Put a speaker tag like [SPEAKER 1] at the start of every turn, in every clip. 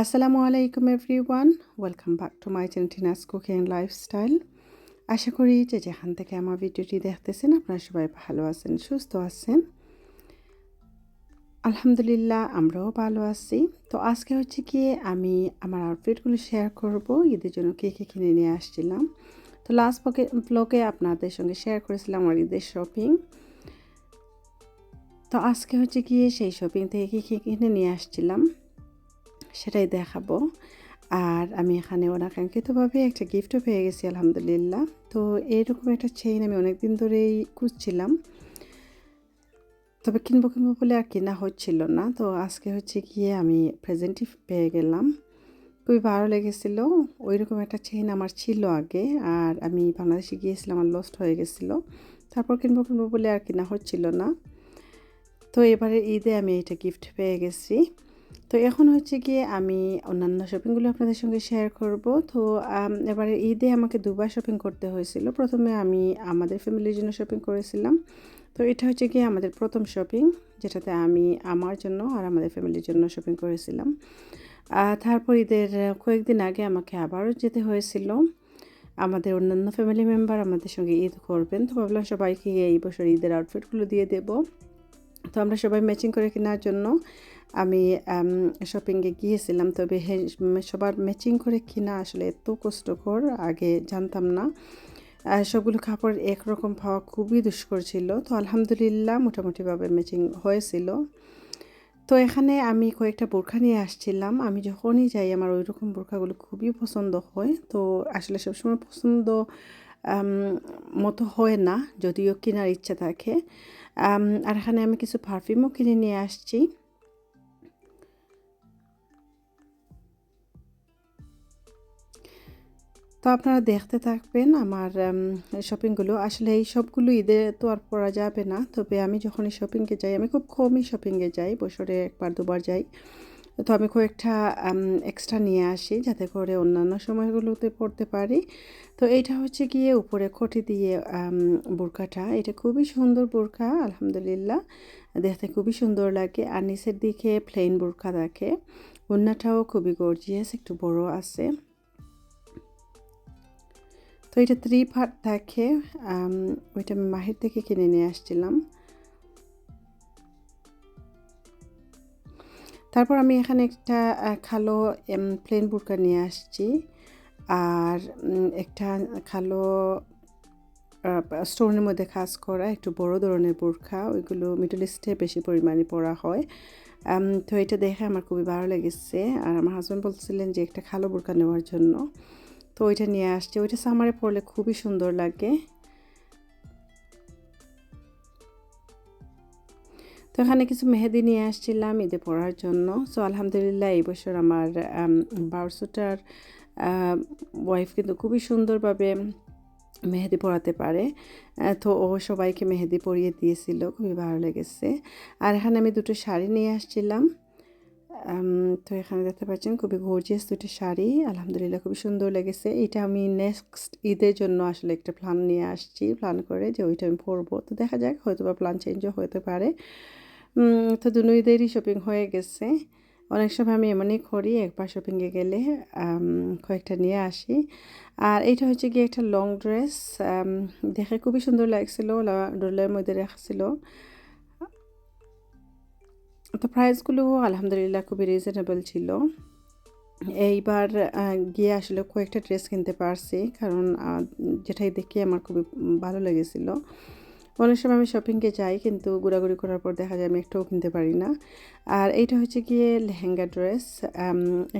[SPEAKER 1] আসসালামু আলাইকুম everyone, welcome back to my channel Tina's cooking lifestyle. আশা করি যে যেখান থেকে আমার ভিডিওটি দেখতেছেন, আপনারা সবাই ভালো আছেন, সুস্থ আছেন। আলহামদুলিল্লাহ, আমরাও ভালো আছি। তো আজকে হচ্ছে কি আমি আমার আউটফিটগুলো শেয়ার করব, ঈদের জন্য কে কে কিনে নিয়ে আসছিলাম। তো লাস্ট ব্লগে আপনাদের সঙ্গে শেয়ার করেছিলাম আমার ঈদের শপিং তো আজকে হচ্ছে গিয়ে সেই শপিং থেকে কী কী কিনে নিয়ে আসছিলাম। সেটাই দেখাবো। আর আমি এখানে অনাকাঙ্ক্ষিতভাবে একটা গিফটও পেয়ে গেছি, আলহামদুলিল্লাহ। তো এইরকম একটা চেইন আমি অনেক দিন ধরেই খুঁজছিলাম। তবে কিনবো কিনবো বলে আর কেনা হচ্ছিল না। তো আজকে হচ্ছে গিয়ে আমি প্রেজেন্টই পেয়ে গেলাম। খুবই ভালো লেগেছিল। ওই রকম একটা চেইন আমার ছিল আগে। আর আমি বাংলাদেশে গিয়েছিলাম আর লস্ট হয়ে গেছিল। তারপর কিনবো কিনবো বলে আর কেনা হচ্ছিল না। তো এবারে ঈদে আমি এটা গিফট পেয়ে গেছি। তো এখন হচ্ছে গিয়ে আমি অন্যান্য শপিংগুলো আপনাদের সঙ্গে শেয়ার করব। তো এবারে ঈদে আমাকে দুবার শপিং করতে হয়েছিল। প্রথমে আমি আমাদের ফ্যামিলির জন্য শপিং করেছিলাম। তো এটা হচ্ছে গিয়ে আমাদের প্রথম শপিং যেটাতে আমি আমার জন্য আর আমাদের ফ্যামিলির জন্য শপিং করেছিলাম। তারপর ঈদের কয়েকদিন আগে আমাকে আবারও যেতে হয়েছিল। আমাদের অন্যান্য ফ্যামিলি মেম্বার আমাদের সঙ্গে ঈদ করবেন। তো ভাবলাম সবাইকে এই বছর ঈদের আউটফিটগুলো দিয়ে দেব। তো আমরা সবাই ম্যাচিং করে কেনার জন্য আমি শপিংয়ে গিয়েছিলাম, তবে সবার ম্যাচিং করে কিনা আসলে এত কষ্টকর, আগে জানতাম না। সবগুলো কাপড় একরকম পাওয়া খুবই দুষ্কর ছিল, তো আলহামদুলিল্লাহ মোটামুটিভাবে ম্যাচিং হয়েছিল। তো এখানে আমি কয়েকটা বোরখা নিয়ে আসছিলাম, আমি যখনই যাই আমার ওই রকম বোরখাগুলো খুবই পছন্দ হয়, তো আসলে সবসময় পছন্দ মতো হয় না, যদিও কেনার ইচ্ছা থাকে। আর এখানে আমি কিছু পারফিউমও কিনে নিয়ে আসছি। তো আপনারা দেখতে থাকবেন আমার শপিংগুলো আসলে এই সবগুলো ঈদে তো আর পরা যাবে না। তবে আমি যখন শপিংয়ে যাই, আমি খুব কমই শপিংয়ে যাই, বছরে একবার, দুবার যাই। তো আমি কয়েকটা এক্সট্রা নিয়ে আসি যাতে করে অন্যান্য সময়গুলোতে পড়তে পারি। তো এইটা হচ্ছে গিয়ে উপরে খটি দিয়ে বোরকাটা। এটা খুবই সুন্দর বোরকা, আলহামদুলিল্লাহ। দেখতে খুবই সুন্দর লাগে। আর নিচের দিকে প্লেন বোরকা থাকে। অন্যটাও খুবই গর্জিয়াস একটু বড় আছে। তো এটা থ্রি পার্ট থাকে ওইটা আমি মাহির থেকে কিনে নিয়ে আসছিলাম। তারপর আমি এখানে একটা খালো প্লেন বুরকা নিয়ে আসছি। আর একটা খালো স্টোনের মধ্যে কাজ করা একটু বড় ধরনের বোরখা ওইগুলো মিডল ইস্টে বেশি পরিমাণে পরা হয়। তো এটা দেখে আমার খুবই ভালো লেগেছে। আর আমার হাজব্যান্ড বলছিলেন যে একটা খালো বোরকা নেওয়ার জন্য। তো ওইটা নিয়ে আসছে। ওইটা সামারে পরলে খুবই সুন্দর লাগে। তো এখানে কিছু মেহেদি নিয়ে আসছিলাম ঈদে পড়ার জন্য। সো আলহামদুলিল্লাহ এই বছর আমার বারোশোটার ওয়াইফ কিন্তু খুবই সুন্দরভাবে মেহেদি পড়াতে পারে। তো ও সবাইকে মেহেদি পরিয়ে দিয়েছিল। খুবই ভালো লেগেছে। আর এখানে আমি দুটো শাড়ি নিয়ে আসছিলাম। তো এখানে দেখতে পাচ্ছেন খুবই গর্জিয়াস দুটি শাড়ি। আলহামদুলিল্লাহ খুবই সুন্দর লেগেছে। এটা আমি নেক্সট ঈদের জন্য আসলে একটা প্ল্যান নিয়ে আসছি। প্ল্যান করে যে ওইটা আমি পরবো। তো দেখা যাক হয়তো বা প্ল্যান চেঞ্জও হতে পারে। তো দুনো ঈদেরই শপিং হয়ে গেছে। অনেক সময় আমি এমনই করি, একবার শপিংয়ে গেলে কয়েকটা নিয়ে আসি। আর এইটা হচ্ছে গিয়ে একটা লং ড্রেস দেখে খুবই সুন্দর লাগছিল ডোলের মধ্যে রাখছিল। তো প্রাইসগুলো আলহামদুলিল্লাহ খুবই রিজনেবল ছিল। এইবার গিয়ে আসলে কয়েকটা ড্রেস কিনতে পারছি, কারণ যেটাই দেখে আমার খুবই ভালো লেগেছিল। অনেক সময় আমি শপিংয়ে যাই, কিন্তু ঘোরাঘুরি করার পর দেখা যায় আমি একটাও কিনতে পারি না। আর এইটা হচ্ছে গিয়ে লেহেঙ্গা ড্রেস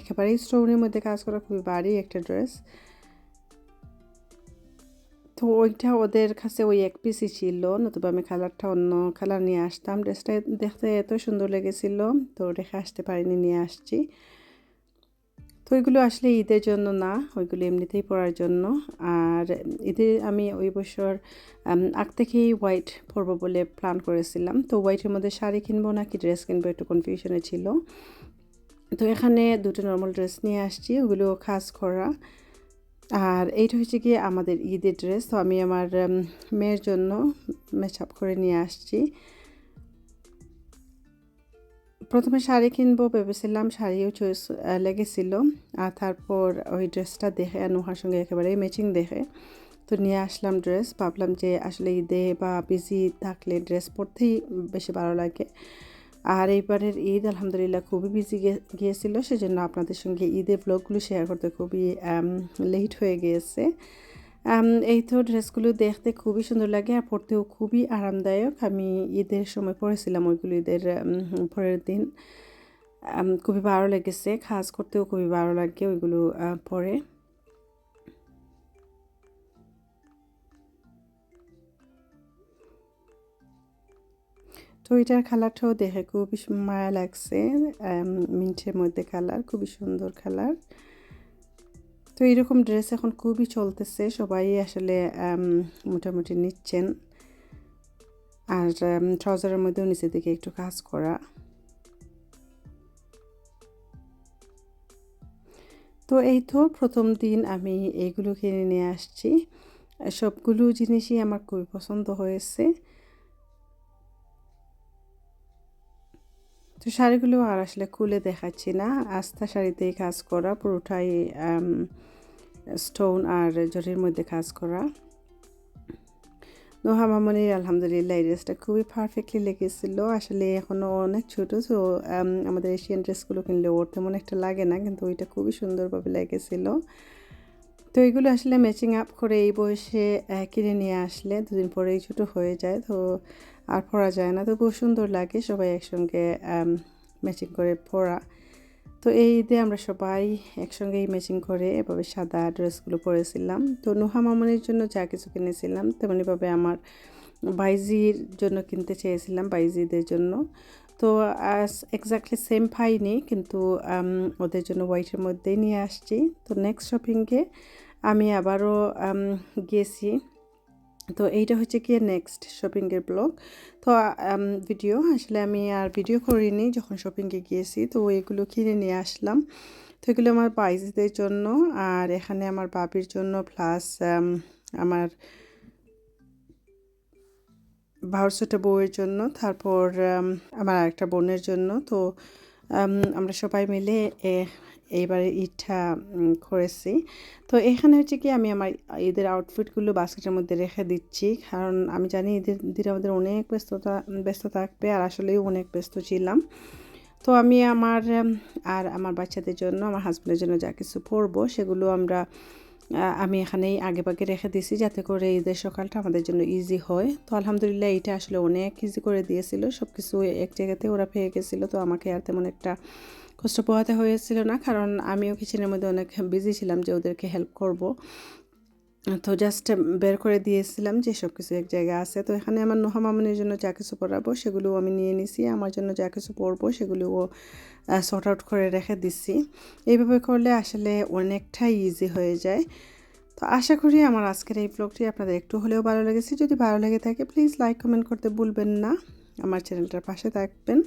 [SPEAKER 1] একেবারেই স্টোনের মধ্যে কাজ করা খুবই বাড়ি একটা ড্রেস তো ওইটা ওদের কাছে ওই এক পিসই ছিল, নতুবা আমি কালারটা অন্য কালার নিয়ে আসতাম। ড্রেসটা দেখতে এত সুন্দর লেগেছিল, তো রেখে আসতে পারিনি, নিয়ে আসছি। তো ওইগুলো আসলে ঈদের জন্য না, ওইগুলো এমনিতেই পরার জন্য। আর ঈদে আমি ওই বছর আগ থেকেই হোয়াইট পরবো বলে প্ল্যান করেছিলাম। তো হোয়াইটের মধ্যে শাড়ি কিনবো নাকি ড্রেস কিনবো একটু কনফিউশনে ছিল। তো এখানে দুটো নর্মাল ড্রেস নিয়ে আসছি, ওগুলো খাস করা। আর এইটা হচ্ছে কি আমাদের ঈদের ড্রেস তো আমি আমার মেয়ের জন্য মেকআপ করে নিয়ে আসছি। প্রথমে শাড়ি কিনবো, ভেবেছিলাম শাড়িও চয়েস লেগেছিল। আর তারপর ওই ড্রেসটা দেখে নুহার সঙ্গে একেবারে ম্যাচিং দেখে, তো নিয়ে আসলাম ড্রেস ভাবলাম যে আসলে ঈদে বা বিজি থাকলে ড্রেস পরতেই বেশি ভালো লাগে। আর এইবারের ঈদ আলহামদুলিল্লাহ খুবই বিজি গিয়েছিল, সেজন্য আপনাদের সঙ্গে ঈদের ব্লগগুলো শেয়ার করতে খুবই লেট হয়ে গিয়েছে। এই তো ড্রেসগুলো দেখতে খুবই সুন্দর লাগে আর পরতেও খুবই আরামদায়ক। আমি ঈদের সময় পরেছিলাম ওইগুলো ঈদের পরের দিন। খুবই ভালো লেগেছে, খাস করতেও খুবই ভালো লাগে ওইগুলো পরে। তো এটার কালারটাও দেখে খুবই মায়া লাগছে মিন্টের মধ্যে কালার, খুবই সুন্দর কালার। তো এরকম ড্রেস এখন খুবই চলতেছে, সবাই আসলে মোটামুটি নিচ্ছেন। আর ট্রাউজারের মধ্যেও নিচের দিকে একটু কাজ করা। তো এই তো প্রথম দিন আমি এইগুলো কিনে নিয়ে আসছি। সবগুলো জিনিসই আমার খুবই পছন্দ হয়েছে। তো শাড়িগুলো আর আসলে খুলে দেখাচ্ছি না। আস্থা শাড়িতেই কাজ করা, পুরোটাই স্টোন আর জরির মধ্যে কাজ করা। নোহা মামনির আলহামদুলিল্লাহ এই ড্রেসটা খুবই পারফেক্টলি লেগেছিল। আসলে এখনও অনেক ছোটো, তো আমাদের এশিয়ান ড্রেসগুলো কিনলে ওর তেমন একটা লাগে না, কিন্তু ওইটা খুবই সুন্দরভাবে লেগেছিল। তো এগুলো আসলে ম্যাচিং আপ করে এই বয়সে কিনে নিয়ে আসলে দুদিন পরেই ছোটো হয়ে যায়। তো আর পরা যায় না। তো খুব সুন্দর লাগে সবাই একসঙ্গে ম্যাচিং করে পরা তো এই ঈদে আমরা সবাই একসঙ্গেই ম্যাচিং করে এভাবে সাদা ড্রেসগুলো পরেছিলাম। তো নুহা মামনির জন্য যা কিছু কিনেছিলাম তেমনিভাবে আমার বাইজির জন্য কিনতে চেয়েছিলাম, বাইজিদের জন্য। তো এক্স্যাক্টলি সেম পাইনি, কিন্তু ওদের জন্য হোয়াইটের মধ্যেই নিয়ে আসছি। তো নেক্সট শপিংয়ে আমি আবারও গিয়েছি। তো এইটা হচ্ছে কি নেক্সট শপিংয়ের ব্লগ তো ভিডিও আসলে আমি আর ভিডিও করিনি যখন শপিংয়ে গিয়েছি, তো এগুলো কিনে নিয়ে আসলাম। তো এগুলো আমার বাইজদের জন্য আর এখানে আমার বাবির জন্য প্লাস আমার ভারসোটা বউয়ের জন্য, তারপর আমার একটা বোনের জন্য। তো আমরা সবাই মিলে এইবারে ঈদটা করেছি। তো এখানে হচ্ছে কি আমি আমার ঈদের আউটফিটগুলো বাস্কেটের মধ্যে রেখে দিচ্ছি। কারণ আমি জানি ঈদের দিন আমাদের অনেক ব্যস্ততা, ব্যস্ত থাকবে আর আসলেও অনেক ব্যস্ত ছিলাম। তো আমি আমার আর আমার বাচ্চাদের জন্য, আমার হাজব্যান্ডের জন্য যা কিছু পরবো সেগুলো আমরা আমি এখানেই আগে রেখে দিয়েছি যাতে করে ঈদের সকালটা আমাদের জন্য ইজি হয়। তো আলহামদুলিল্লাহ এইটা আসলে অনেক ইজি করে দিয়েছিল। সব কিছু এক জায়গাতে ওরা পেয়ে গেছিল। তো আমাকে আর তেমন একটা কষ্ট পোহাতে হয়েছিল না, কারণ আমিও কিচেনের মধ্যে অনেক বিজি ছিলাম যে ওদেরকে হেল্প করব। তো জাস্ট বের করে দিয়েছিলাম যে সব কিছু এক জায়গায় আছে। তো এখানে আমার নোহা মামনির জন্য যা কিছু পড়াবো সেগুলো আমি নিয়ে নিছি। আমার জন্য যা কিছু পরবো সেগুলোও সর্ট আউট করে রেখে দিছি। এইভাবে করলে আসলে অনেকটাই ইজি হয়ে যায়। তো আশা করি আমার আজকের এই ব্লগটি আপনাদের একটু হলেও ভালো লেগেছে। যদি ভালো লেগে থাকে প্লিজ লাইক কমেন্ট করতে ভুলবেন না। আমার চ্যানেলটার পাশে থাকবেন।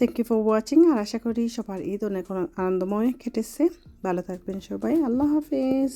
[SPEAKER 1] থ্যাংক ইউ ফর ওয়াচিং আর আশা করি সবার ঈদ অনেক আনন্দময় কেটেছে। ভালো থাকবেন সবাই। আল্লাহ হাফিজ।